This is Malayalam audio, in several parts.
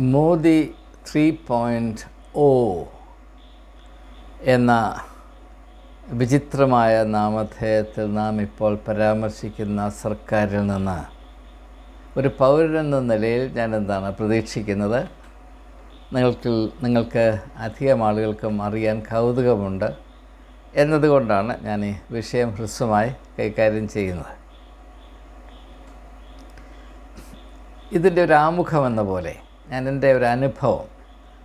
മോദി ത്രീ പോയിന്റ് ഓ എന്ന വിചിത്രമായ നാമധേയത്തിൽ നാം ഇപ്പോൾ പരാമർശിക്കുന്ന സർക്കാരിൽ നിന്ന് ഒരു പൗരനെന്ന നിലയിൽ ഞാൻ എന്താണ് പ്രതീക്ഷിക്കുന്നത്? നിങ്ങൾക്ക് നിങ്ങൾക്ക് അധികം ആളുകൾക്കും അറിയാൻ കൗതുകമുണ്ട് എന്നതുകൊണ്ടാണ് ഞാൻ ഈ വിഷയം ഹ്രസ്വമായി കൈകാര്യം ചെയ്യുന്നത്. ഇതിന്റെ ഒരു ആമുഖം എന്ന പോലെ ഞാൻ എന്റെ ഒരു അനുഭവം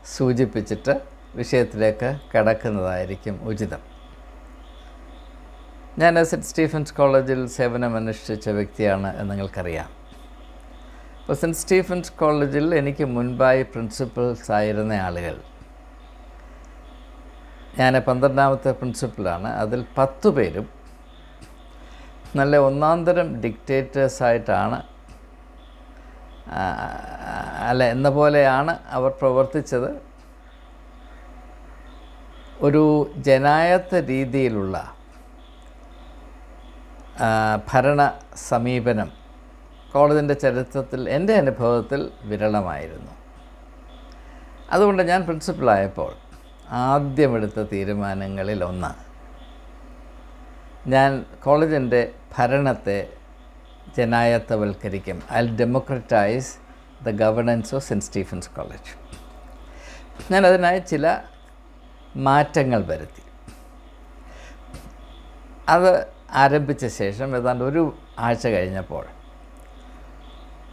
സൂചിപ്പിച്ചിട്ട് വിഷയത്തിലേക്ക് കടക്കുന്നതായിരിക്കും ഉചിതം. ഞാൻ സെന്റ് സ്റ്റീഫൻസ് കോളേജിൽ സേവനമനുഷ്ഠിച്ച വ്യക്തിയാണ് എന്ന് നിങ്ങൾക്കറിയാം. അപ്പോൾ സെന്റ് സ്റ്റീഫൻസ് കോളേജിൽ എനിക്ക് മുൻപായി പ്രിൻസിപ്പൽസ് ആയിരുന്ന ആളുകൾ. ഞാൻ പന്ത്രണ്ടാമത്തെ പ്രിൻസിപ്പലാണ്. അതിൽ പത്തു പേരും നല്ല ഒന്നാന്തരം ഡിക്റ്റേറ്റേഴ്സായിട്ടാണ് അല്ല എന്ന പോലെയാണ് അവർ പ്രവർത്തിച്ചത്. ഒരു ജനായത്ത രീതിയിലുള്ള ഭരണ സമീപനം കോളേജിന്റെ ചരിത്രത്തിൽ എന്റെ അനുഭവത്തിൽ വിരളമായിരുന്നു. അതുകൊണ്ട് ഞാൻ പ്രിൻസിപ്പളായപ്പോൾ ആദ്യമെടുത്ത തീരുമാനങ്ങളിൽ ഒന്ന് ഞാൻ കോളേജിന്റെ ഭരണത്തെ ജനായത്തവൽക്കരിക്കും. I democratise the governance of Saint Stephen's College ഞാൻ അതിനായി ചില മാറ്റങ്ങൾ വരുത്തി. അത് ആരംഭിച്ച ശേഷം ഏതാണ്ട് ഒരു ആഴ്ച കഴിഞ്ഞപ്പോൾ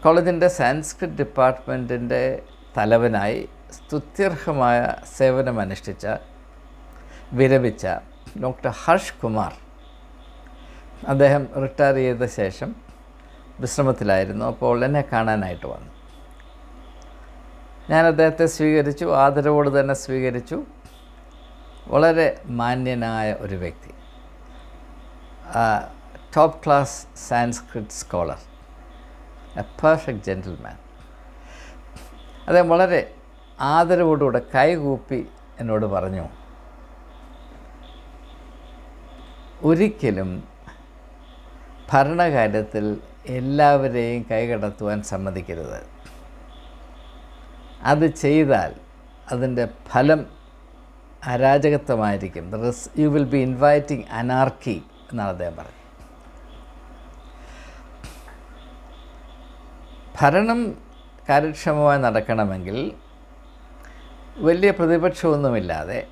കോളേജിന്റെ സാൻസ്ക്രിറ്റ് ഡിപ്പാർട്ട്മെന്റിന്റെ തലവനായി സ്തുത്യർഹമായ സേവനമനുഷ്ഠിച്ച വിരമിച്ച ഡോക്ടർ ഹർഷ് കുമാർ അദ്ദേഹം റിട്ടയർ ചെയ്ത ശേഷം വിശ്രമത്തിലായിരുന്നു. അപ്പോൾ എന്നെ കാണാനായിട്ട് വന്നു. ഞാൻ അദ്ദേഹത്തെ സ്വീകരിച്ചു ആദരവോട് തന്നെ സ്വീകരിച്ചു. വളരെ മാന്യനായ ഒരു വ്യക്തി. Top class Sanskrit scholar a perfect gentleman അദ്ദേഹം വളരെ ആദരവോടുകൂടെ കൈകൂപ്പി എന്നോട് പറഞ്ഞു ഒരിക്കലും ഭരണകാര്യത്തിൽ എല്ലാവരെയും കൈകടത്തുവാൻ സമ്മതിക്കരുത്. അത് ചെയ്താൽ അതിന്റെ ഫലം അരാജകത്വമായിരിക്കും. This you will be inviting anarchy എന്നാണ് അദ്ദേഹം പറഞ്ഞത്. ഭരണം കാര്യക്ഷമമായി നടക്കണമെങ്കിൽ വലിയ പ്രതിപക്ഷമൊന്നുമില്ലാതെ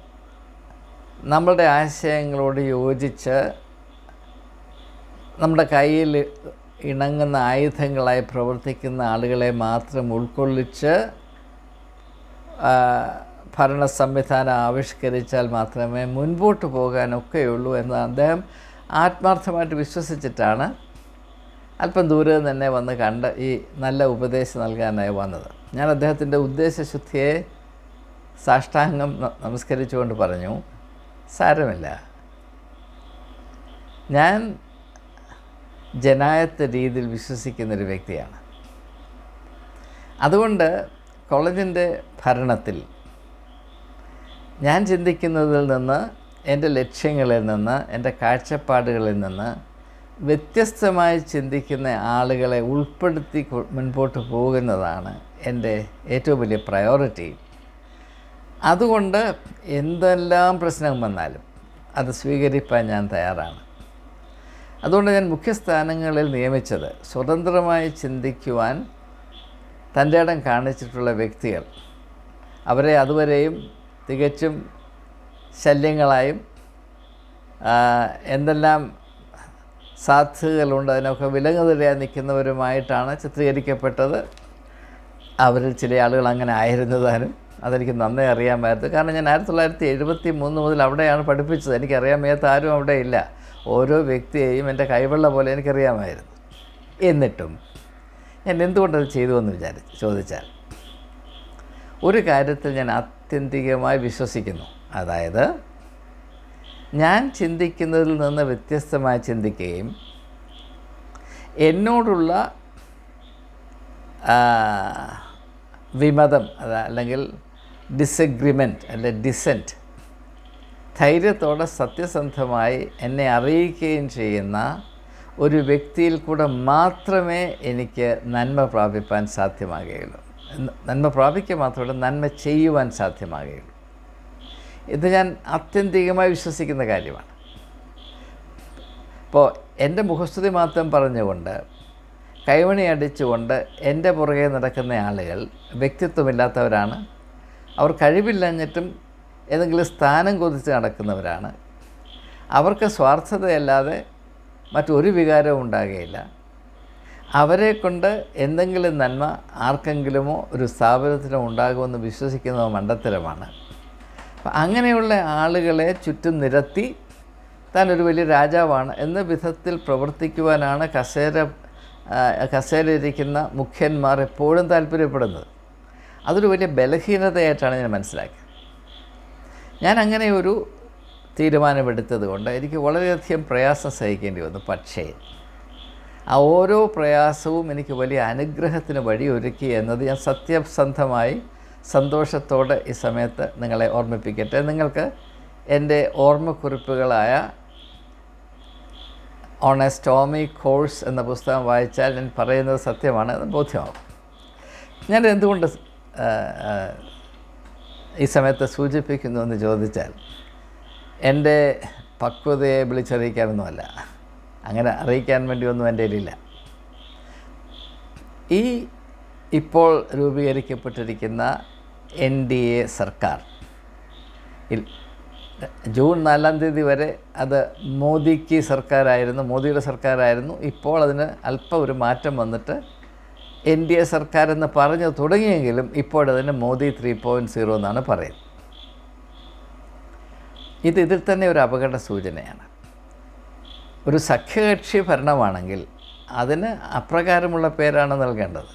നമ്മളുടെ ആശയങ്ങളോട് യോജിച്ച് നമ്മുടെ കയ്യിൽ ഇണങ്ങുന്ന ആയുധങ്ങളായി പ്രവർത്തിക്കുന്ന ആളുകളെ മാത്രം ഉൾക്കൊള്ളിച്ച് ഭരണ സംവിധാനം ആവിഷ്കരിച്ചാൽ മാത്രമേ മുൻപോട്ട് പോകാനൊക്കെയുള്ളൂ എന്ന് അദ്ദേഹം ആത്മാർത്ഥമായിട്ട് വിശ്വസിച്ചിട്ടാണ് അല്പം ദൂരെ തന്നെ വന്ന് കണ്ട് ഈ നല്ല ഉപദേശം നൽകാനായി വന്നത്. ഞാൻ അദ്ദേഹത്തിന്റെ ഉദ്ദേശശുദ്ധിയെ സാഷ്ടാംഗം നമസ്കരിച്ചുകൊണ്ട് പറഞ്ഞു സാരമില്ല. ഞാൻ ജനായത്ത രീതിയിൽ വിശ്വസിക്കുന്നൊരു വ്യക്തിയാണ്. അതുകൊണ്ട് കോളേജിന്റെ ഭരണത്തിൽ ഞാൻ ചിന്തിക്കുന്നതിൽ നിന്ന് എന്റെ ലക്ഷ്യങ്ങളിൽ നിന്ന് എന്റെ കാഴ്ചപ്പാടുകളിൽ നിന്ന് വ്യത്യസ്തമായി ചിന്തിക്കുന്ന ആളുകളെ ഉൾപ്പെടുത്തി മുൻപോട്ട് പോകുന്നതാണ് എന്റെ ഏറ്റവും വലിയ പ്രയോറിറ്റി. അതുകൊണ്ട് എന്തെല്ലാം പ്രശ്നം വന്നാലും അത് സ്വീകരിക്കാൻ ഞാൻ തയ്യാറാണ്. അതുകൊണ്ട് ഞാൻ മുഖ്യസ്ഥാനങ്ങളിൽ നിയമിച്ചത് സ്വതന്ത്രമായി ചിന്തിക്കുവാൻ തന്റെ ഇടം കാണിച്ചിട്ടുള്ള വ്യക്തികൾ. അവരെ അതുവരെയും തികച്ചും ശല്യങ്ങളായും എന്തെല്ലാം സാധ്യതകളുണ്ട് അതിനൊക്കെ വിലങ്ങുതരാൻ നിൽക്കുന്നവരുമായിട്ടാണ് ചിത്രീകരിക്കപ്പെട്ടത്. അവരിൽ ചില ആളുകൾ അങ്ങനെ ആയിരുന്നതാനും അതെനിക്ക് നന്നേ അറിയാമായിരുന്നു. കാരണം ഞാൻ ആയിരത്തി തൊള്ളായിരത്തി എഴുപത്തി മൂന്ന് മുതൽ അവിടെയാണ് പഠിപ്പിച്ചത്. എനിക്കറിയാൻ മേത്ത് ആരും അവിടെ ഇല്ല. ഓരോ വ്യക്തിയെയും എന്റെ കൈവെള്ള പോലെ എനിക്കറിയാമായിരുന്നു. എന്നിട്ടും ഞാൻ എന്തുകൊണ്ടത് ചെയ്തു എന്ന് വിചാരിച്ച് ചോദിച്ചാൽ ഒരു കാര്യത്തിൽ ഞാൻ ആത്യന്തികമായി വിശ്വസിക്കുന്നു. അതായത് ഞാൻ ചിന്തിക്കുന്നതിൽ നിന്ന് വ്യത്യസ്തമായി ചിന്തിക്കുകയും എന്നോടുള്ള വിമതം അത് അല്ലെങ്കിൽ ഡിസഗ്രിമെന്റ് അല്ലെ ഡിസെന്റ് ധൈര്യത്തോടെ സത്യസന്ധമായി എന്നെ അറിയിക്കുകയും ചെയ്യുന്ന ഒരു വ്യക്തിയിൽ കൂടെ മാത്രമേ എനിക്ക് നന്മ പ്രാപിപ്പാൻ സാധ്യമാകുകയുള്ളൂ. നന്മ പ്രാപിക്കുക മാത്രമല്ല നന്മ ചെയ്യുവാൻ സാധ്യമാകുകയുള്ളൂ. ഇത് ഞാൻ ആത്യന്തികമായി വിശ്വസിക്കുന്ന കാര്യമാണ്. ഇപ്പോൾ എന്റെ മുഖസ്തുതി മാത്രം പറഞ്ഞുകൊണ്ട് കൈമണി അടിച്ചുകൊണ്ട് എന്റെ പുറകെ നടക്കുന്ന ആളുകൾ വ്യക്തിത്വമില്ലാത്തവരാണ്. അവർ കഴിവില്ലഞ്ഞിട്ടും ഏതെങ്കിലും സ്ഥാനം കൊതിച്ച് നടക്കുന്നവരാണ്. അവർക്ക് സ്വാർത്ഥതയല്ലാതെ മറ്റൊരു വികാരവും ഉണ്ടാകുകയില്ല. അവരെ കൊണ്ട് എന്തെങ്കിലും നന്മ ആർക്കെങ്കിലുമോ ഒരു സ്ഥാപനത്തിനോ ഉണ്ടാകുമെന്ന് വിശ്വസിക്കുന്നത് മണ്ടത്തരമാണ്. അപ്പം അങ്ങനെയുള്ള ആളുകളെ ചുറ്റും നിരത്തി താൻ ഒരു വലിയ രാജാവാണ് എന്ന വിധത്തിൽ പ്രവർത്തിക്കുവാനാണ് കസേര കസേരയിരിക്കുന്ന മുഖ്യന്മാർ എപ്പോഴും താല്പര്യപ്പെടുന്നത്. അതൊരു വലിയ ബലഹീനതയായിട്ടാണ് ഞാൻ മനസ്സിലാക്കിയത്. ഞാൻ അങ്ങനെ ഒരു തീരുമാനമെടുത്തത് കൊണ്ട് എനിക്ക് വളരെയധികം പ്രയാസം സഹിക്കേണ്ടി വന്നു. പക്ഷേ ആ ഓരോ പ്രയാസവും എനിക്ക് വലിയ അനുഗ്രഹത്തിന് വഴിയൊരുക്കി എന്നത് ഞാൻ സത്യസന്ധമായി സന്തോഷത്തോടെ ഈ സമയത്ത് നിങ്ങളെ ഓർമ്മിപ്പിക്കട്ടെ. നിങ്ങൾക്ക് എന്റെ ഓർമ്മക്കുറിപ്പുകളായ ഓൺ എ സ്റ്റോമി കോഴ്സ് എന്ന പുസ്തകം വായിച്ചാൽ ഞാൻ പറയുന്നത് സത്യമാണ് ബോധ്യമാകും. ഞാൻ എന്തുകൊണ്ട് ഈ സമയത്ത് സൂചിപ്പിക്കുന്നു എന്ന് ചോദിച്ചാൽ എന്റെ പക്വതയെ വിളിച്ചറിയിക്കാനൊന്നുമല്ല. അങ്ങനെ അറിയിക്കാൻ വേണ്ടി ഒന്നും എന്റെ ഇല്ല ഈ ഇപ്പോൾ രൂപീകരിക്കപ്പെട്ടിരിക്കുന്ന എൻ ഡി എ സർക്കാർ ജൂൺ നാലാം തീയതി വരെ അത് മോദിക്ക് സർക്കാരായിരുന്നു മോദിയുടെ സർക്കാരായിരുന്നു. ഇപ്പോൾ അതിന് അല്പം ഒരു മാറ്റം വന്നിട്ട് എൻ ഡി എ സർക്കാർ എന്ന് പറഞ്ഞു തുടങ്ങിയെങ്കിലും ഇപ്പോഴതിന് മോദി ത്രീ പോയിന്റ് സീറോ എന്നാണ് പറയുന്നത്. ഇത് ഇതിൽ തന്നെ ഒരു അപകട സൂചനയാണ്. ഒരു സഖ്യകക്ഷി ഭരണമാണെങ്കിൽ അതിന് അപ്രകാരമുള്ള പേരാണ് നൽകേണ്ടത്.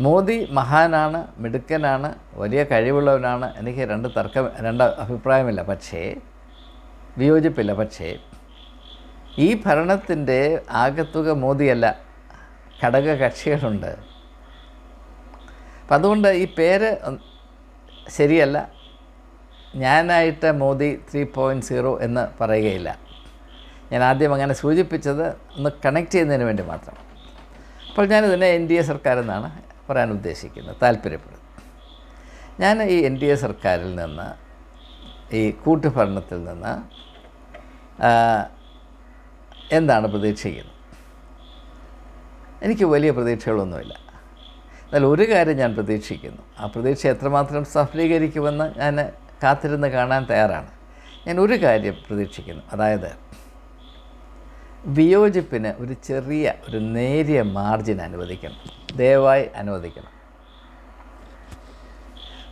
മോദി മഹാനാണ് മിടുക്കനാണ് വലിയ കഴിവുള്ളവനാണ് എനിക്ക് രണ്ട് തർക്കം രണ്ട് അഭിപ്രായമില്ല. പക്ഷേ വിയോജിപ്പില്ല. പക്ഷേ ഈ ഭരണത്തിന്റെ ആകത്തുക മോദിയല്ല. ഘടക കക്ഷികളുണ്ട് അപ്പം അതുകൊണ്ട് ഈ പേര് ശരിയല്ല. ഞാനായിട്ട് മോദി ത്രീ പോയിന്റ് സീറോ എന്ന് പറയുകയില്ല. ഞാൻ ആദ്യം അങ്ങനെ സൂചിപ്പിച്ചത് ഒന്ന് കണക്ട് ചെയ്യുന്നതിന് വേണ്ടി മാത്രം. അപ്പോൾ ഞാനിതിനെ എൻ ഡി എ സർക്കാർ എന്നാണ് പറയാൻ ഉദ്ദേശിക്കുന്നത് താല്പര്യപ്പെടുന്നത്. ഞാൻ ഈ എൻ ഡി എ സർക്കാരിൽ നിന്ന് ഈ കൂട്ടുഭരണത്തിൽ നിന്ന് എന്താണ് പ്രതീക്ഷിക്കുന്നത്? എനിക്ക് വലിയ പ്രതീക്ഷകളൊന്നുമില്ല. എന്നാൽ ഒരു കാര്യം ഞാൻ പ്രതീക്ഷിക്കുന്നു. ആ പ്രതീക്ഷ എത്രമാത്രം സഫലീകരിക്കുമെന്ന് ഞാൻ കാത്തിരുന്ന് കാണാൻ തയ്യാറാണ്. ഞാൻ ഒരു കാര്യം പ്രതീക്ഷിക്കുന്നു. അതായത് വിയോജിപ്പിന് ഒരു ചെറിയ ഒരു നേരിയ മാർജിൻ അനുവദിക്കണം. ദയവായി അനുവദിക്കണം.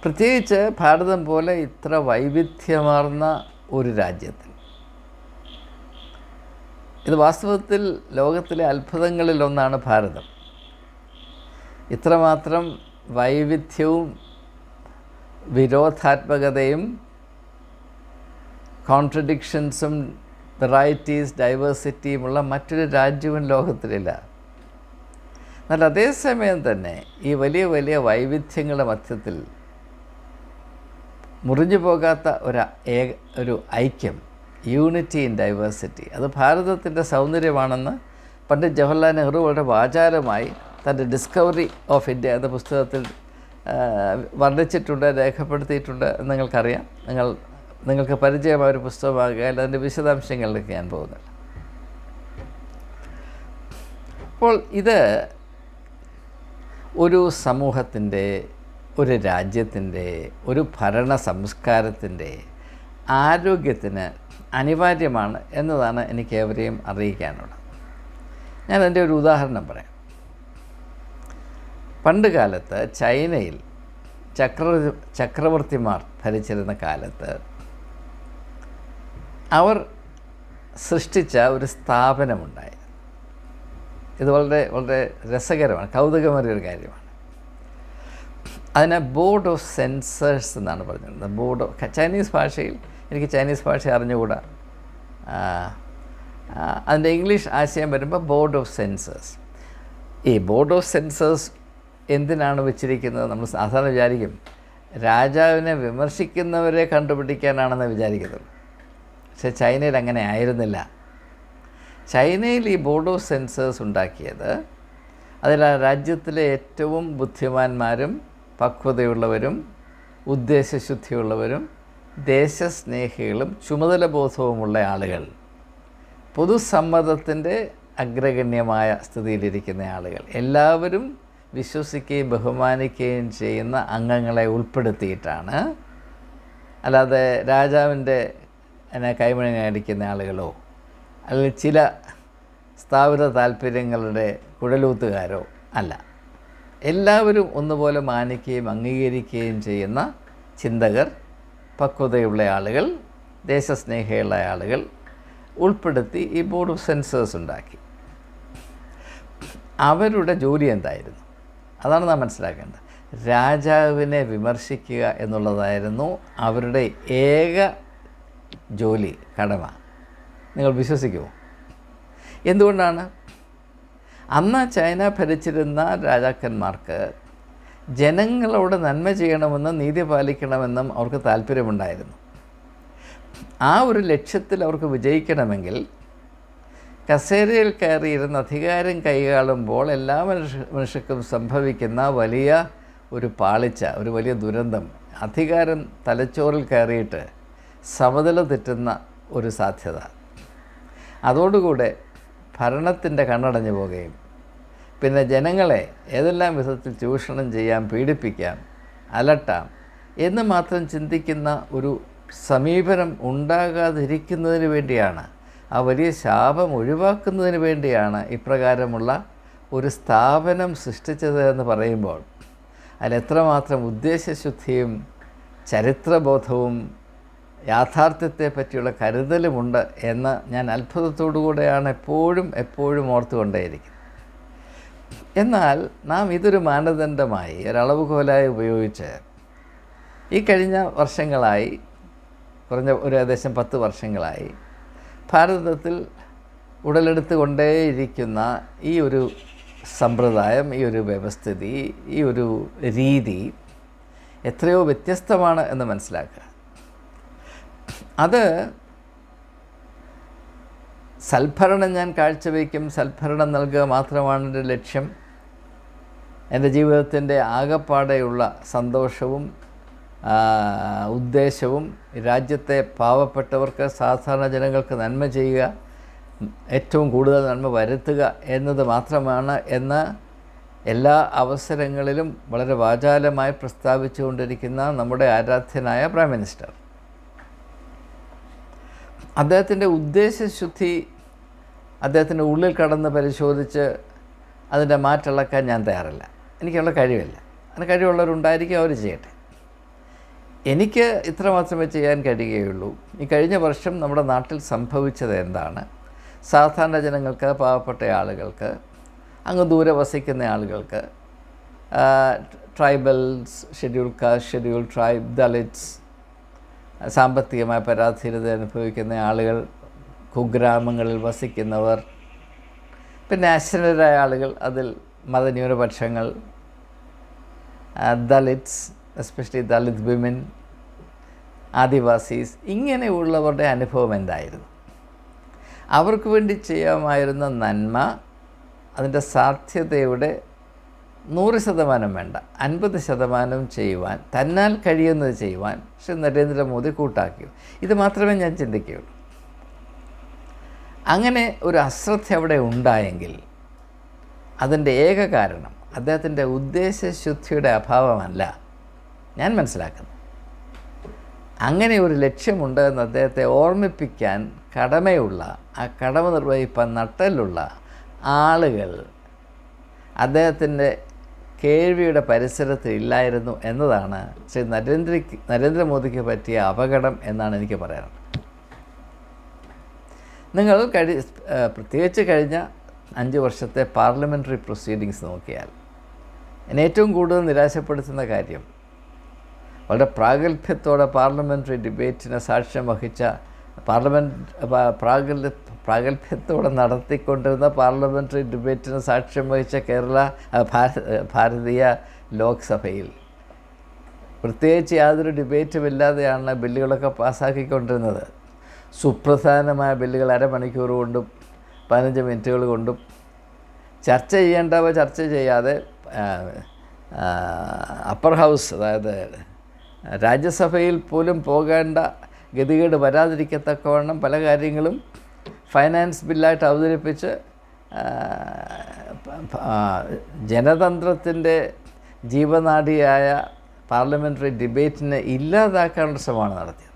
പ്രത്യേകിച്ച് ഭാരതം പോലെ ഇത്ര വൈവിധ്യമാർന്ന ഒരു രാജ്യത്തിൽ ഇത് വാസ്തവത്തിൽ ലോകത്തിലെ അത്ഭുതങ്ങളിലൊന്നാണ് ഭാരതം. ഇത്രമാത്രം വൈവിധ്യവും വിരോധാത്മകതയും കോൺട്രഡിക്ഷൻസും വെറൈറ്റീസ് ഡൈവേഴ്സിറ്റിയുമുള്ള മറ്റൊരു രാജ്യവും ലോകത്തിലില്ല. എന്നാൽ അതേസമയം തന്നെ ഈ വലിയ വലിയ വൈവിധ്യങ്ങളുടെ മധ്യത്തിൽ മുറിഞ്ഞു പോകാത്ത ഒരു ഏക ഒരു ഐക്യം യൂണിറ്റി ഇൻ ഡൈവേഴ്സിറ്റി അത് ഭാരതത്തിന്റെ സൗന്ദര്യമാണെന്ന് പണ്ഡിറ്റ് ജവഹർലാൽ നെഹ്റു വളരെ വാചാരമായി തന്റെ ഡിസ്കവറി ഓഫ് ഇന്ത്യ എന്ന പുസ്തകത്തിൽ വർണിച്ചിട്ടുണ്ട് രേഖപ്പെടുത്തിയിട്ടുണ്ട് എന്ന് നിങ്ങൾക്കറിയാം. നിങ്ങൾ നിങ്ങൾക്ക് പരിചയമായ ഒരു പുസ്തകമാകിയാൽ അതിന്റെ വിശദാംശങ്ങളിലേക്ക് ഞാൻ പോകുന്നില്ല അപ്പോൾ ഇത് ഒരു സമൂഹത്തിന്റെ ഒരു രാജ്യത്തിന്റെ ഒരു ഭരണ സംസ്കാരത്തിന്റെ ആരോഗ്യത്തിന് അനിവാര്യമാണ് എന്നതാണ് എനിക്ക് ഏവരെയും അറിയിക്കാനുള്ളത്. ഞാൻ എന്റെ ഒരു ഉദാഹരണം പറയാം. പണ്ട് കാലത്ത് ചൈനയിൽ ചക്ര ചക്രവർത്തിമാർ ഭരിച്ചിരുന്ന കാലത്ത് അവർ സൃഷ്ടിച്ച ഒരു സ്ഥാപനമുണ്ടായി. ഇത് വളരെ വളരെ രസകരമാണ് കൗതുകമേറിയ ഒരു കാര്യമാണ്. അതിനെ ബോർഡ് ഓഫ് സെൻസേഴ്സ് എന്നാണ് പറഞ്ഞിരുന്നത്. ബോർഡ് ഓഫ് ചൈനീസ് ഭാഷയിൽ എനിക്ക് ചൈനീസ് ഭാഷ അറിഞ്ഞുകൂടാ. അതിന്റെ ഇംഗ്ലീഷ് ആശയം വരുമ്പോൾ ബോർഡ് ഓഫ് സെൻസസ്. ഈ ബോർഡ് ഓഫ് സെൻസസ് എന്തിനാണ് വെച്ചിരിക്കുന്നത്? നമ്മൾ സാധാരണ വിചാരിക്കും രാജാവിനെ വിമർശിക്കുന്നവരെ കണ്ടുപിടിക്കാനാണെന്ന് വിചാരിക്കുന്നത് പക്ഷേ ചൈനയിൽ അങ്ങനെ ആയിരുന്നില്ല. ചൈനയിൽ ഈ ബോർഡ് ഓഫ് സെൻസസ് ഉണ്ടാക്കിയത് അതിൽ ആ രാജ്യത്തിലെ ഏറ്റവും ബുദ്ധിമാന്മാരും പക്വതയുള്ളവരും ഉദ്ദേശശുദ്ധിയുള്ളവരും ദേശസ്നേഹികളും ചുമതല ബോധവുമുള്ള ആളുകൾ. പൊതുസമ്മതത്തിന്റെ അഗ്രഗണ്യമായ സ്ഥിതിയിലിരിക്കുന്ന ആളുകൾ. എല്ലാവരും വിശ്വസിക്കുകയും ബഹുമാനിക്കുകയും ചെയ്യുന്ന അംഗങ്ങളെ ഉൾപ്പെടുത്തിയിട്ടാണ്. അല്ലാതെ രാജാവിന്റെ എന്നെ കൈമണി അടിക്കുന്ന ആളുകളോ അല്ലെങ്കിൽ ചില സ്ഥാപിത താല്പര്യങ്ങളുടെ കുഴലൂത്തുകാരോ അല്ല. എല്ലാവരും ഒന്നുപോലെ മാനിക്കുകയും അംഗീകരിക്കുകയും ചെയ്യുന്ന ചിന്തകർ പക്വതയുള്ള ആളുകൾ ദേശസ്നേഹിയുള്ള ആളുകൾ ഉൾപ്പെടുത്തി ഈ ബോർഡ് ഓഫ് സെൻസേഴ്സ് ഉണ്ടാക്കി. അവരുടെ ജോലി എന്തായിരുന്നു? അതാണ് നാം മനസ്സിലാക്കേണ്ടത്. രാജാവിനെ വിമർശിക്കുക എന്നുള്ളതായിരുന്നു അവരുടെ ഏക ജോലി കടമ. നിങ്ങൾ വിശ്വസിക്കുമോ എന്തുകൊണ്ടാണ്? അന്ന് ചൈന ഭരിച്ചിരുന്ന രാജാക്കന്മാർക്ക് ജനങ്ങളോട് നന്മ ചെയ്യണമെന്നും നീതി പാലിക്കണമെന്നും അവർക്ക് താല്പര്യമുണ്ടായിരുന്നു. ആ ഒരു ലക്ഷ്യത്തിൽ അവർക്ക് വിജയിക്കണമെങ്കിൽ കസേരയിൽ കയറിയിരുന്ന അധികാരം കൈകാളുമ്പോൾ എല്ലാ മനുഷ്യ മനുഷ്യർക്കും സംഭവിക്കുന്ന വലിയ ഒരു പാളിച്ച ഒരു വലിയ ദുരന്തം അധികാരം തലച്ചോറിൽ കയറിയിട്ട് സമതല തെറ്റുന്ന ഒരു സാധ്യത. അതോടുകൂടെ ഭരണത്തിന്റെ കണ്ണടഞ്ഞു പോകുകയും പിന്നെ ജനങ്ങളെ ഏതെല്ലാം വിധത്തിൽ ചൂഷണം ചെയ്യാം പീഡിപ്പിക്കാം അലട്ടാം എന്ന് മാത്രം ചിന്തിക്കുന്ന ഒരു സമീപനം ഉണ്ടാകാതിരിക്കുന്നതിന് വേണ്ടിയാണ് ആ വലിയ ശാപം ഒഴിവാക്കുന്നതിന് വേണ്ടിയാണ് ഇപ്രകാരമുള്ള ഒരു സ്ഥാപനം സൃഷ്ടിച്ചത് എന്ന് പറയുമ്പോൾ അതിലെത്രമാത്രം ഉദ്ദേശശുദ്ധിയും ചരിത്രബോധവും യാഥാർത്ഥ്യത്തെ പറ്റിയുള്ള കരുതലുമുണ്ട് എന്ന് ഞാൻ അത്ഭുതത്തോടു കൂടെയാണ് എപ്പോഴും എപ്പോഴും ഓർത്തുകൊണ്ടേയിരിക്കുന്നത്. എന്നാൽ നാം ഇതൊരു മാനദണ്ഡമായി ഒരളവുകോലായി ഉപയോഗിച്ച് ഈ കഴിഞ്ഞ വർഷങ്ങളായി കുറഞ്ഞ ഒരു ഏകദേശം പത്ത് വർഷങ്ങളായി ഭാരതത്തിൽ ഉടലെടുത്ത് കൊണ്ടേയിരിക്കുന്ന ഈ ഒരു സമ്പ്രദായം ഈ ഒരു വ്യവസ്ഥിതി ഈ ഒരു രീതി എത്രയോ വ്യത്യസ്തമാണ് എന്ന് മനസ്സിലാക്കുക. അത് സൽഭരണം ഞാൻ കാഴ്ചവെക്കും സൽഭരണം നൽകുക മാത്രമാണ് എന്റെ ലക്ഷ്യം. എന്റെ ജീവിതത്തിന്റെ ആകപ്പാടെയുള്ള സന്തോഷവും ഉദ്ദേശവും രാജ്യത്തെ പാവപ്പെട്ടവർക്ക് സാധാരണ ജനങ്ങൾക്ക് നന്മ ചെയ്യുക ഏറ്റവും കൂടുതൽ നന്മ വരുത്തുക എന്നത് മാത്രമാണ് എന്ന് എല്ലാ അവസരങ്ങളിലും വളരെ വാചാലമായി പ്രസ്താവിച്ചുകൊണ്ടിരിക്കുന്ന നമ്മുടെ ആരാധ്യനായ പ്രൈം മിനിസ്റ്റർ. അദ്ദേഹത്തിന്റെ ഉദ്ദേശശുദ്ധി അദ്ദേഹത്തിന്റെ ഉള്ളിൽ കടന്ന് പരിശോധിച്ച് അതിന്റെ മാറ്റിളക്കാൻ ഞാൻ തയ്യാറല്ല. എനിക്കുള്ള കഴിവില്ല. അതിന് കഴിവുള്ളവരുണ്ടായിരിക്കും അവർ ചെയ്യട്ടെ. എനിക്ക് ഇത്ര മാത്രമേ ചെയ്യാൻ കഴിയുകയുള്ളൂ. ഈ കഴിഞ്ഞ വർഷം നമ്മുടെ നാട്ടിൽ സംഭവിച്ചത് എന്താണ്? സാധാരണ ജനങ്ങൾക്ക് പാവപ്പെട്ട ആളുകൾക്ക് അങ്ങ് ദൂരെ വസിക്കുന്ന ആളുകൾക്ക് tribals schedule caste schedule tribe dalits സാമ്പത്തികമായ പരാധീനത അനുഭവിക്കുന്ന ആളുകൾ കുഗ്രാമങ്ങളിൽ വസിക്കുന്നവർ പിന്നെ അശ്വരായ ആളുകൾ അതിൽ മതന്യൂനപക്ഷങ്ങൾ Dalits especially Dalit women Adivasis ഇങ്ങനെയുള്ളവരുടെ അനുഭവം എന്തായിരുന്നു? അവർക്ക് വേണ്ടി ചെയ്യാമായിരുന്ന നന്മ അതിന്റെ സാധ്യതയുടെ നൂറ് ശതമാനം വേണ്ട. അൻപത് ശതമാനം ചെയ്യുവാൻ തന്നാൽ കഴിയുന്നത് ചെയ്യുവാൻ ശ്രീ നരേന്ദ്രമോദി കൂട്ടാക്കി. ഇത് മാത്രമേ ഞാൻ ചിന്തിക്കുകയുള്ളൂ. അങ്ങനെ ഒരു അശ്രദ്ധ അവിടെ ഉണ്ടായെങ്കിൽ അതിന്റെ ഏക കാരണം അദ്ദേഹത്തിന്റെ ഉദ്ദേശശുദ്ധിയുടെ അഭാവമല്ല ഞാൻ മനസ്സിലാക്കുന്നു അങ്ങനെ ഒരു ലക്ഷ്യമുണ്ട് എന്ന് അദ്ദേഹത്തെ ഓർമ്മിപ്പിക്കാൻ കടമയുള്ള ആ കടമ നിർവഹിപ്പാൻ നട്ടലുള്ള ആളുകൾ അദ്ദേഹത്തിന്റെ കേൾവിയുടെ പരിസരത്ത് ഇല്ലായിരുന്നു എന്നതാണ് ശ്രീ നരേന്ദ്ര നരേന്ദ്രമോദിക്ക് പറ്റിയ അപകടം എന്നാണ് എനിക്ക് പറയാനുള്ളത്. നിങ്ങൾ കഴി പ്രത്യേകിച്ച് കഴിഞ്ഞ അഞ്ച് വർഷത്തെ പാർലമെന്ററി പ്രൊസീഡിങ്സ് നോക്കിയാൽ എന്നെ ഏറ്റവും കൂടുതൽ നിരാശപ്പെടുത്തുന്ന കാര്യം വളരെ പ്രാഗൽഭ്യത്തോടെ പാർലമെന്ററി ഡിബേറ്റിന് സാക്ഷ്യം വഹിച്ച പാർലമെന്റ് പ്രാഗൽ പ്രാഗൽഭ്യത്തോടെ നടത്തിക്കൊണ്ടിരുന്ന പാർലമെന്ററി ഡിബേറ്റിന് സാക്ഷ്യം വഹിച്ച കേരള ഭാരതീയ ലോക്സഭയിൽ. പ്രത്യേകിച്ച് യാതൊരു ഡിബേറ്റുമില്ലാതെയാണ് ബില്ലുകളൊക്കെ പാസ്സാക്കിക്കൊണ്ടിരുന്നത് സുപ്രധാനമായ ബില്ലുകൾ അരമണിക്കൂർ കൊണ്ടും പതിനഞ്ച് മിനിറ്റുകൾ കൊണ്ടും ചർച്ച ചെയ്യേണ്ടവ ചർച്ച ചെയ്യാതെ അപ്പർ ഹൗസ് അതായത് രാജ്യസഭയിൽ പോലും പോകേണ്ട ഗതികേട് വരാതിരിക്കത്തക്കവണ്ണം പല കാര്യങ്ങളും ഫൈനാൻസ് ബില്ലായിട്ട് അവതരിപ്പിച്ച് ജനതന്ത്രത്തിന്റെ ജീവനാഡിയായ പാർലമെന്ററി ഡിബേറ്റിനെ ഇല്ലാതാക്കാനുള്ള ശ്രമമാണ് നടത്തിയത്.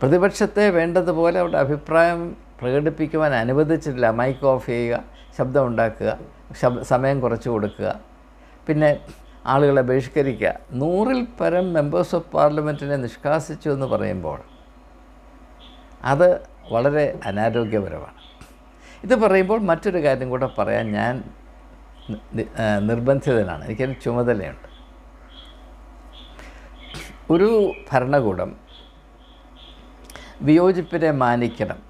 പ്രതിപക്ഷത്തെ വേണ്ടതുപോലെ അവരുടെ അഭിപ്രായം പ്രകടിപ്പിക്കുവാൻ അനുവദിച്ചിട്ടില്ല. മൈക്ക് ഓഫ് ചെയ്യുക ശബ്ദം ഉണ്ടാക്കുക സമയം കുറച്ച് കൊടുക്കുക പിന്നെ ആളുകളെ ബഹിഷ്കരിക്കുക. നൂറിൽ പരം മെമ്പേഴ്സ് ഓഫ് പാർലമെന്റിനെ നിഷ്കാസിച്ചു എന്ന് പറയുമ്പോൾ അത് വളരെ അനാരോഗ്യപരമാണ്. ഇത് പറയുമ്പോൾ മറ്റൊരു കാര്യം കൂടെ പറയാൻ ഞാൻ നിർബന്ധിതനാണ്. എനിക്കൊരു ചുമതലയുണ്ട്. ഒരു ഭരണകൂടം വിയോജിപ്പിനെ മാനിക്കണം.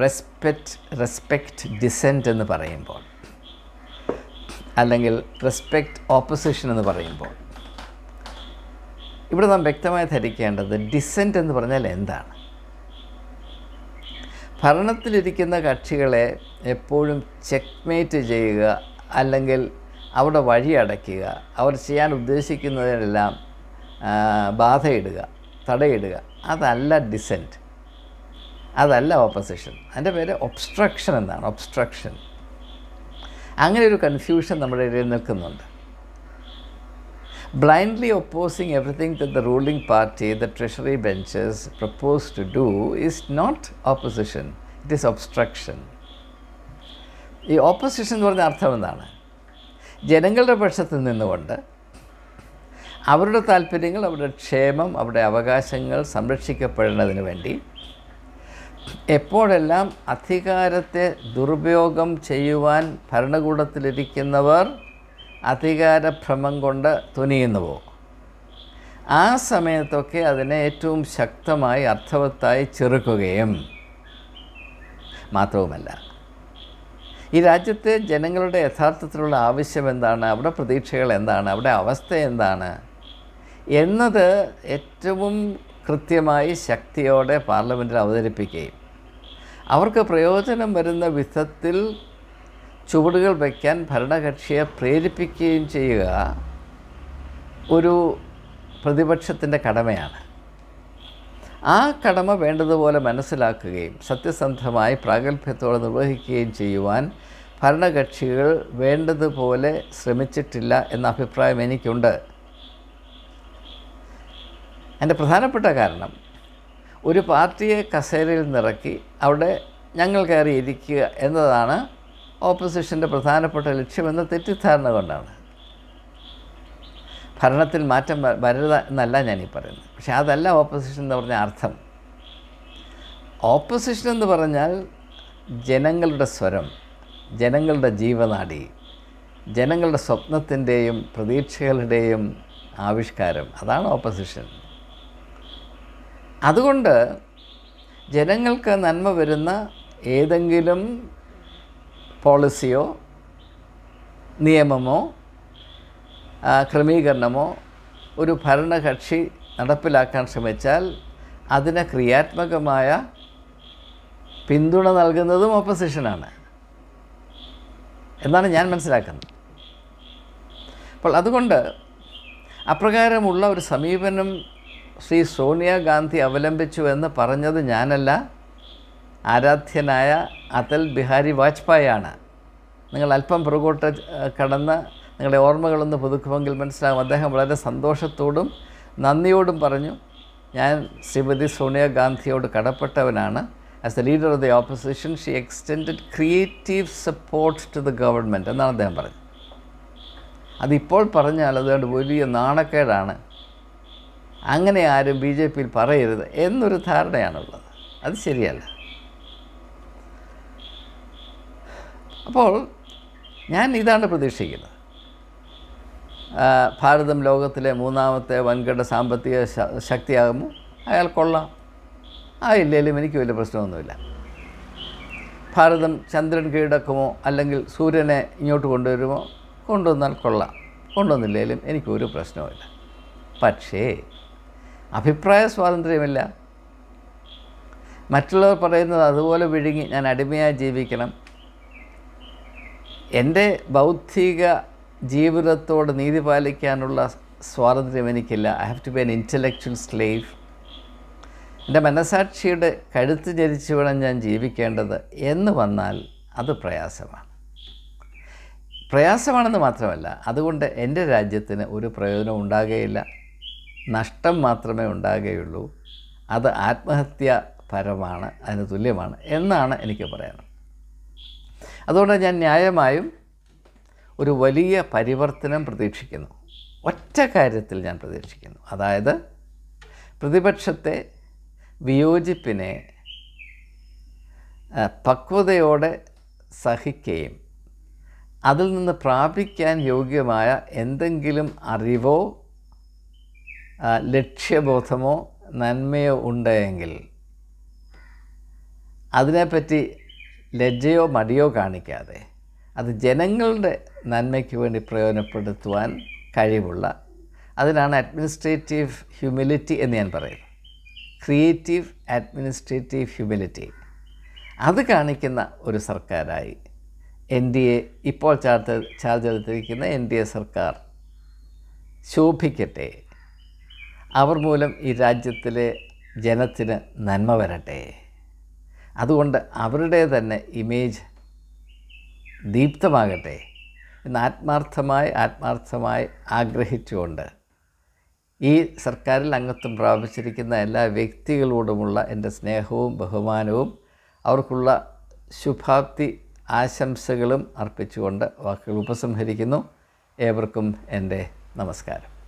റെസ്പെക്റ്റ് റെസ്പെക്റ്റ് ഡിസെന്റ് എന്ന് പറയുമ്പോൾ അല്ലെങ്കിൽ റെസ്പെക്റ്റ് ഓപ്പോസിഷൻ എന്ന് പറയുമ്പോൾ ഇവിടെ നാം വ്യക്തമായി ധരിക്കേണ്ടത് ഡിസെന്റ് എന്ന് പറഞ്ഞാൽ എന്താണ്? ഭരണത്തിലിരിക്കുന്ന കക്ഷികളെ എപ്പോഴും ചെക്ക്മേറ്റ് ചെയ്യുക അല്ലെങ്കിൽ അവിടെ വഴി അടയ്ക്കുക അവർ ചെയ്യാൻ ഉദ്ദേശിക്കുന്നതിനെല്ലാം ബാധയിടുക തടയിടുക. അതല്ല ഡിസെന്റ് അതല്ല ഓപ്പോസിഷൻ അതിന്റെ പേര് ഒബ്സ്ട്രക്ഷൻ എന്നാണ്. ഒബ്സ്ട്രക്ഷൻ അങ്ങനെ ഒരു കൺഫ്യൂഷൻ നമ്മുടെ ഇടയിൽ നിൽക്കുന്നുണ്ട്. Blindly opposing everything that the ruling party, the treasury benches propose to do is not opposition, it is obstruction. ഈ ഓപ്പോസിഷൻ എന്ന് പറഞ്ഞ അർത്ഥം എന്താണ് ജനങ്ങളുടെ പക്ഷത്ത് നിന്നുകൊണ്ട് അവരുടെ താല്പര്യങ്ങൾ അവരുടെ ക്ഷേമം അവരുടെ അവകാശങ്ങൾ സംരക്ഷിക്കപ്പെടുന്നതിന് വേണ്ടി എപ്പോഴെല്ലാം അധികാരത്തെ ദുരുപയോഗം ചെയ്യുവാൻ ഭരണകൂടത്തിലിരിക്കുന്നവർ അധികാരഭ്രമം കൊണ്ട് തുനിയുന്നുവോ ആ സമയത്തൊക്കെ അതിനെ ഏറ്റവും ശക്തമായി അർത്ഥവത്തായി ചെറുക്കുകയും മാത്രവുമല്ല. ഈ രാജ്യത്തെ ജനങ്ങളുടെ യഥാർത്ഥത്തിലുള്ള ആവശ്യം എന്താണ്? അവിടെ പ്രതീക്ഷകൾ എന്താണ്? അവിടെ അവസ്ഥ എന്താണ്? എന്നത് ഏറ്റവും കൃത്യമായി ശക്തിയോടെ പാർലമെന്റിൽ അവതരിപ്പിക്കുകയും അവർക്ക് പ്രയോജനം വരുന്ന വിധത്തിൽ ചുവടുകൾ വയ്ക്കാൻ ഭരണകക്ഷിയെ പ്രേരിപ്പിക്കുകയും ചെയ്യുക ഒരു പ്രതിപക്ഷത്തിന്റെ കടമയാണ്. ആ കടമ വേണ്ടതുപോലെ മനസ്സിലാക്കുകയും സത്യസന്ധമായി പ്രാഗൽഭ്യത്തോടെ നിർവഹിക്കുകയും ചെയ്യുവാൻ ഭരണകക്ഷികൾ വേണ്ടതുപോലെ ശ്രമിച്ചിട്ടില്ല എന്ന അഭിപ്രായം എനിക്കുണ്ട്. എന്റെ പ്രധാനപ്പെട്ട കാരണം ഒരു പാർട്ടിയെ കസേരയിൽ നിറക്കി അവിടെ ഞങ്ങൾ കയറി ഇരിക്കുക എന്നതാണ് ഓപ്പോസിഷന്റെ പ്രധാനപ്പെട്ട ലക്ഷ്യമെന്ന തെറ്റിദ്ധാരണ കൊണ്ടാണ്. ഭരണത്തിൽ മാറ്റം വരരുത് എന്നല്ല ഞാനീ പറയുന്നത്. പക്ഷേ അതല്ല ഓപ്പോസിഷൻ എന്ന് പറഞ്ഞ അർത്ഥം. ഓപ്പോസിഷൻ എന്ന് പറഞ്ഞാൽ ജനങ്ങളുടെ സ്വരം ജനങ്ങളുടെ ജീവനാടി ജനങ്ങളുടെ സ്വപ്നത്തിന്റെയും പ്രതീക്ഷകളുടെയും ആവിഷ്കാരം. അതാണ് ഓപ്പോസിഷൻ. അതുകൊണ്ട് ജനങ്ങൾക്ക് നന്മ വരുന്ന ഏതെങ്കിലും പോളിസിയോ നിയമമോ ക്രമീകരണമോ ഒരു ഭരണകക്ഷി നടപ്പിലാക്കാൻ ശ്രമിച്ചാൽ അതിന് ക്രിയാത്മകമായ പിന്തുണ നൽകുന്നതും ഓപ്പോസിഷനാണ് എന്നാണ് ഞാൻ മനസ്സിലാക്കുന്നത്. അപ്പോൾ അതുകൊണ്ട് അപ്രകാരമുള്ള ഒരു സമീപനം ശ്രീ സോണിയാഗാന്ധി അവലംബിച്ചു എന്ന് പറഞ്ഞത് ഞാനല്ല. ആരാധ്യനായ അടൽ ബിഹാരി വാജ്പേയിയാണ് നിങ്ങൾ അല്പം പുറകോട്ട് കടന്ന് നിങ്ങളുടെ ഓർമ്മകളൊന്ന് പുതുക്കുമെങ്കിൽ മനസ്സിലാകും അദ്ദേഹം വളരെ സന്തോഷത്തോടും നന്ദിയോടും പറഞ്ഞു ഞാൻ ശ്രീമതി സോണിയാഗാന്ധിയോട് കടപ്പെട്ടവനാണ്. As the leader of the opposition she extended creative support to the government എന്നാണ് അദ്ദേഹം പറഞ്ഞത്. അതിപ്പോൾ പറഞ്ഞാൽ അതുകൊണ്ട് വലിയ നാണക്കേടാണ്. അങ്ങനെ ആരും ബി ജെ പിയിൽ പറയരുത് എന്നൊരു ധാരണയാണുള്ളത്. അത് ശരിയല്ല. അപ്പോൾ ഞാൻ ഇതാണ് പ്രതീക്ഷിക്കുന്നത്. ഭാരതം ലോകത്തിലെ മൂന്നാമത്തെ വൻകിട സാമ്പത്തിക ശക്തിയാകുമോ അയാൾ കൊള്ളാം. ആ ഇല്ലേലും എനിക്ക് വലിയ പ്രശ്നമൊന്നുമില്ല. ഭാരതം ചന്ദ്രൻ കീഴടക്കുമോ അല്ലെങ്കിൽ സൂര്യനെ ഇങ്ങോട്ട് കൊണ്ടുവരുമോ? കൊണ്ടുവന്നാൽ കൊള്ളാം. കൊണ്ടുവന്നില്ലേലും എനിക്കൊരു പ്രശ്നവുമില്ല. പക്ഷേ അഭിപ്രായ സ്വാതന്ത്ര്യമില്ല. മറ്റുള്ളവർ പറയുന്നത് അതുപോലെ വിഴുങ്ങി ഞാൻ അടിമയായി ജീവിക്കണം. എന്റെ ബൗദ്ധിക ജീവിതത്തോട് നീതി പാലിക്കാനുള്ള സ്വാതന്ത്ര്യം എനിക്കില്ല. I have to be an intellectual slave എന്റെ മനസാക്ഷിയുടെ കഴുത്ത് ജരിച്ചു വേണം ഞാൻ ജീവിക്കേണ്ടത്. എന്ന് വന്നാൽ അത് പ്രയാസമാണ്. പ്രയാസമാണെന്ന് മാത്രമല്ല അതുകൊണ്ട് എന്റെ രാജ്യത്തിന് ഒരു പ്രയോജനം ഉണ്ടാകുകയില്ല. നഷ്ടം മാത്രമേ ഉണ്ടാകുകയുള്ളൂ. അത് ആത്മഹത്യാപരമാണ് അതിന് തുല്യമാണ് എന്നാണ് എനിക്ക് പറയാനുള്ളത്. അതുകൊണ്ട് ഞാൻ ന്യായമായും ഒരു വലിയ പരിവർത്തനം പ്രതീക്ഷിക്കുന്നു. ഒറ്റ കാര്യത്തിൽ ഞാൻ പ്രതീക്ഷിക്കുന്നു. അതായത് പ്രതിപക്ഷത്തെ വിയോജിപ്പിനെ പക്വതയോടെ സഹിക്കുകയും അതിൽ നിന്ന് പ്രാപിക്കാൻ യോഗ്യമായ എന്തെങ്കിലും അറിവോ ലക്ഷ്യബോധമോ നന്മയോ ഉണ്ടെങ്കിൽ അതിനെപ്പറ്റി ലജ്ജയോ മടിയോ കാണിക്കാതെ അത് ജനങ്ങളുടെ നന്മയ്ക്ക് വേണ്ടി പ്രയോജനപ്പെടുത്തുവാൻ കഴിവുള്ള അതിനാണ് അഡ്മിനിസ്ട്രേറ്റീവ് ഹ്യൂമിലിറ്റി എന്ന് ഞാൻ പറയുന്നു ക്രിയേറ്റീവ് അഡ്മിനിസ്ട്രേറ്റീവ് ഹ്യൂമിലിറ്റി. അത് കാണിക്കുന്ന ഒരു സർക്കാരായി എൻ ഡി എ ഇപ്പോൾ ചാർജ് ചാർജ് എടുത്തിരിക്കുന്ന എൻ ഡി എ സർക്കാർ ശോഭിക്കട്ടെ. അവർ മൂലം ഈ രാജ്യത്തിലെ ജനത്തിന് നന്മ വരട്ടെ. അതുകൊണ്ട് അവരുടെ തന്നെ ഇമേജ് ദീപ്തമാകട്ടെ എന്ന് ആത്മാർത്ഥമായി ആത്മാർത്ഥമായി ആഗ്രഹിച്ചുകൊണ്ട് ഈ സർക്കാരിൽ അംഗത്വം പ്രാപിച്ചിരിക്കുന്ന എല്ലാ വ്യക്തികളോടുമുള്ള എന്റെ സ്നേഹവും ബഹുമാനവും അവർക്കുള്ള ശുഭാപ്തി ആശംസകളും അർപ്പിച്ചുകൊണ്ട് വാക്കുകൾ ഉപസംഹരിക്കുന്നു. ഏവർക്കും എന്റെ നമസ്കാരം.